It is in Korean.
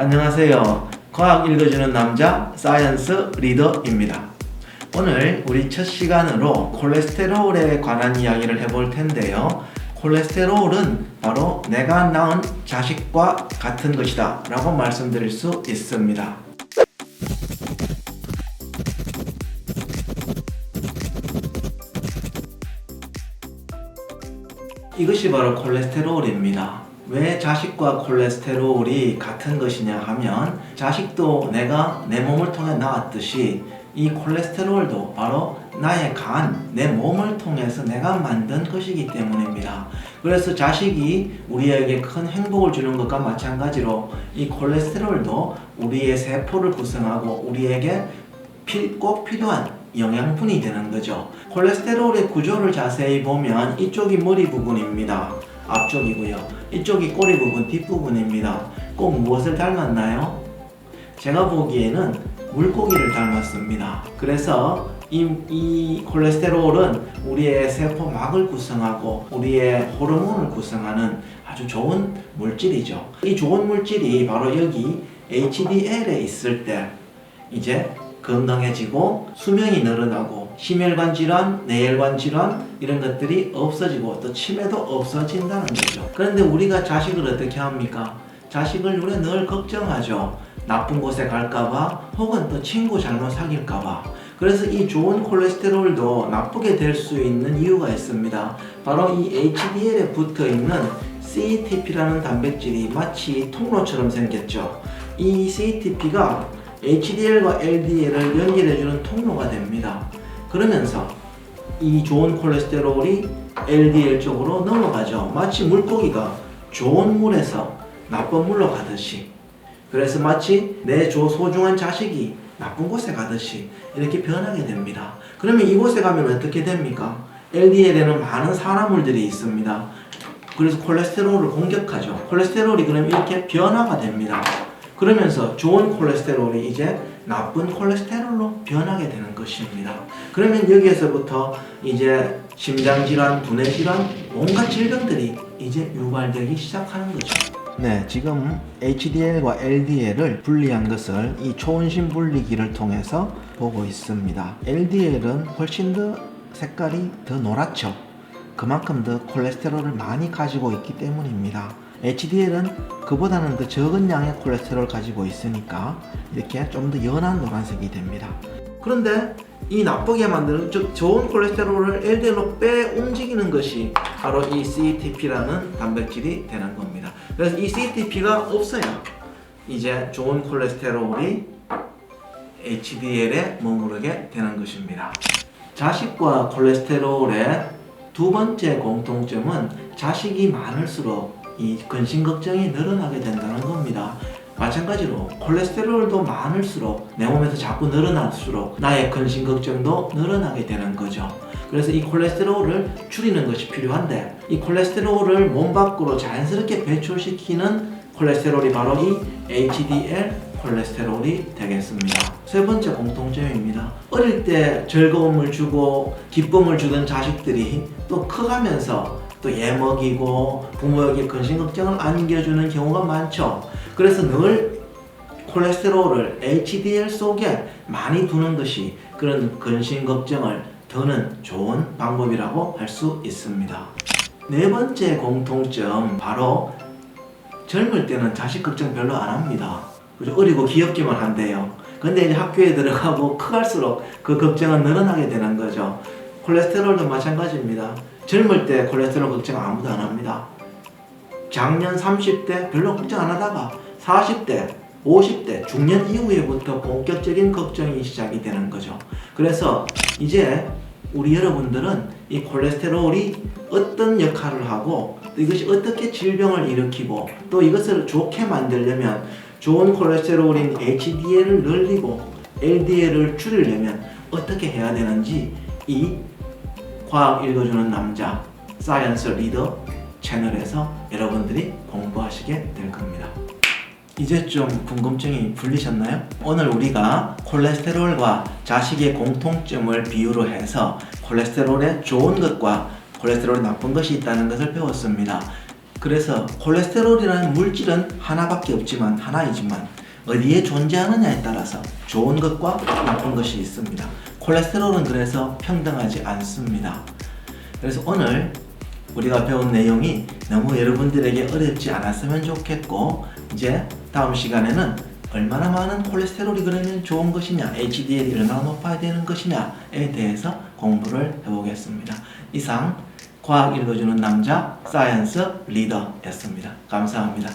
안녕하세요. 과학 읽어주는 남자 사이언스 리더입니다. 오늘 우리 첫 시간으로 콜레스테롤에 관한 이야기를 해볼 텐데요. 콜레스테롤은 바로 내가 낳은 자식과 같은 것이다 라고 말씀드릴 수 있습니다. 이것이 바로 콜레스테롤입니다. 왜 자식과 콜레스테롤이 같은 것이냐 하면 자식도 내가 내 몸을 통해 낳았듯이 이 콜레스테롤도 바로 나의 간, 내 몸을 통해서 내가 만든 것이기 때문입니다. 그래서 자식이 우리에게 큰 행복을 주는 것과 마찬가지로 이 콜레스테롤도 우리의 세포를 구성하고 우리에게 필- 꼭 필요한 영양분이 되는 거죠. 콜레스테롤의 구조를 자세히 보면 이쪽이 머리 부분입니다. 앞쪽이고요. 이쪽이 꼬리 부분 뒷부분입니다. 꼭 무엇을 닮았나요? 제가 보기에는 물고기를 닮았습니다. 그래서 이, 이 콜레스테롤은 우리의 세포막을 구성하고 우리의 호르몬을 구성하는 아주 좋은 물질이죠. 이 좋은 물질이 바로 여기 HDL에 있을 때 이제 건강해지고 수명이 늘어나고 심혈관 질환, 뇌혈관 질환 이런 것들이 없어지고 또 치매도 없어진다는 거죠. 그런데 우리가 자식을 어떻게 합니까? 자식을 우리가 늘 걱정하죠. 나쁜 곳에 갈까봐 혹은 또 친구 잘못 사귈까봐. 그래서 이 좋은 콜레스테롤도 나쁘게 될 수 있는 이유가 있습니다. 바로 이 HDL에 붙어 있는 CETP라는 단백질이 마치 통로처럼 생겼죠. 이 CETP가 HDL과 LDL을 연결해주는 통로가 됩니다. 그러면서 이 좋은 콜레스테롤이 LDL 쪽으로 넘어가죠. 마치 물고기가 좋은 물에서 나쁜 물로 가듯이. 그래서 마치 내 조 소중한 자식이 나쁜 곳에 가듯이 이렇게 변하게 됩니다. 그러면 이곳에 가면 어떻게 됩니까? LDL에는 많은 산화물들이 있습니다. 그래서 콜레스테롤을 공격하죠. 콜레스테롤이 그럼 이렇게 변화가 됩니다. 그러면서 좋은 콜레스테롤이 이제 나쁜 콜레스테롤로 변하게 되는 것입니다. 그러면 여기에서부터 이제 심장질환, 두뇌질환, 온갖 질병들이 이제 유발되기 시작하는 거죠. 네, 지금 HDL과 LDL을 분리한 것을 이 초원심 분리기를 통해서 보고 있습니다. LDL은 훨씬 더 색깔이 더 노랗죠. 그만큼 더 콜레스테롤을 많이 가지고 있기 때문입니다. HDL은 그보다는 더 적은 양의 콜레스테롤을 가지고 있으니까 이렇게 좀 더 연한 노란색이 됩니다. 그런데 이 나쁘게 만드는 즉 좋은 콜레스테롤을 LDL로 빼 움직이는 것이 바로 이 CETP라는 단백질이 되는 겁니다. 그래서 이 CETP가 없어야 이제 좋은 콜레스테롤이 HDL에 머무르게 되는 것입니다. 자식과 콜레스테롤의 두 번째 공통점은 자식이 많을수록 이 근심 걱정이 늘어나게 된다는 겁니다. 마찬가지로 콜레스테롤도 많을수록 내 몸에서 자꾸 늘어날수록 나의 근심 걱정도 늘어나게 되는 거죠. 그래서 이 콜레스테롤을 줄이는 것이 필요한데 이 콜레스테롤을 몸 밖으로 자연스럽게 배출시키는 콜레스테롤이 바로 이 HDL 콜레스테롤이 되겠습니다. 세 번째 공통점입니다. 어릴 때 즐거움을 주고 기쁨을 주던 자식들이 또 커가면서 또애 먹이고 부모에게 근심 걱정을 안겨주는 경우가 많죠. 그래서 늘 콜레스테롤을 HDL 속에 많이 두는 것이 그런 근심 걱정을 더는 좋은 방법이라고 할 수 있습니다. 네 번째 공통점 바로 젊을 때는 자식 걱정 별로 안 합니다. 어리고 귀엽기만 한데요. 근데 이제 학교에 들어가고 커갈수록 그 걱정은 늘어나게 되는 거죠. 콜레스테롤도 마찬가지입니다. 젊을 때 콜레스테롤 걱정 아무도 안 합니다. 작년 30대 별로 걱정 안 하다가 40대, 50대, 중년 이후에부터 본격적인 걱정이 시작이 되는 거죠. 그래서 이제 우리 여러분들은 이 콜레스테롤이 어떤 역할을 하고 또 이것이 어떻게 질병을 일으키고 또 이것을 좋게 만들려면 좋은 콜레스테롤인 HDL을 늘리고 LDL을 줄이려면 어떻게 해야 되는지 이 과학 읽어주는 남자 사이언스 리더 채널에서 여러분들이 공부하시게 될 겁니다. 이제 좀 궁금증이 풀리셨나요? 오늘 우리가 콜레스테롤과 자식의 공통점을 비유로 해서 콜레스테롤의 좋은 것과 콜레스테롤의 나쁜 것이 있다는 것을 배웠습니다. 그래서 콜레스테롤이라는 물질은 하나밖에 없지만 하나이지만 어디에 존재하느냐에 따라서 좋은 것과 나쁜 것이 있습니다. 콜레스테롤은 그래서 평등하지 않습니다. 그래서 오늘 우리가 배운 내용이 너무 여러분들에게 어렵지 않았으면 좋겠고 이제 다음 시간에는 얼마나 많은 콜레스테롤이 그러면 좋은 것이냐, HDL이 얼마나 높아야 되는 것이냐에 대해서 공부를 해보겠습니다. 이상 과학 읽어주는 남자 사이언스 리더였습니다. 감사합니다.